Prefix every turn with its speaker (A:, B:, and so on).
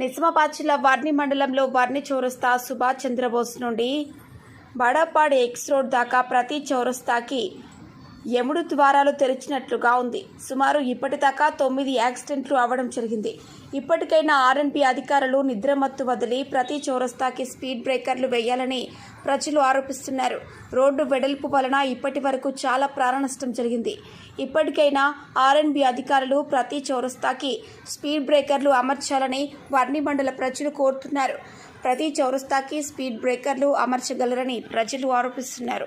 A: నిజామాబాద్ జిల్లా వర్ణి మండలంలో వర్ణి చౌరస్తా సుభాష్ చంద్రబోస్ నుండి బడపాడి ఎక్స్ రోడ్ దాకా ప్రతి చౌరస్తాకి యముడు ద్వారాలు తెరిచినట్లుగా ఉంది. సుమారు ఇప్పటిదాకా తొమ్మిది యాక్సిడెంట్లు అవ్వడం జరిగింది. ఇప్పటికైనా ఆర్ఎన్పి అధికారులు నిద్రమత్తు వదిలి ప్రతి చౌరస్తాకి స్పీడ్ బ్రేకర్లు వేయాలని ప్రజలు ఆరోపిస్తున్నారు. రోడ్డు వెడల్పు వలన ఇప్పటి వరకు చాలా ప్రాణ నష్టం జరిగింది. ఇప్పటికైనా ఆర్ఎన్బి అధికారులు ప్రతి చౌరస్తాకి స్పీడ్ బ్రేకర్లు అమర్చాలని వర్ణి మండల ప్రజలు కోరుతున్నారు. ప్రతి చౌరస్తాకి స్పీడ్ బ్రేకర్లు అమర్చగలరని ప్రజలు ఆరోపిస్తున్నారు.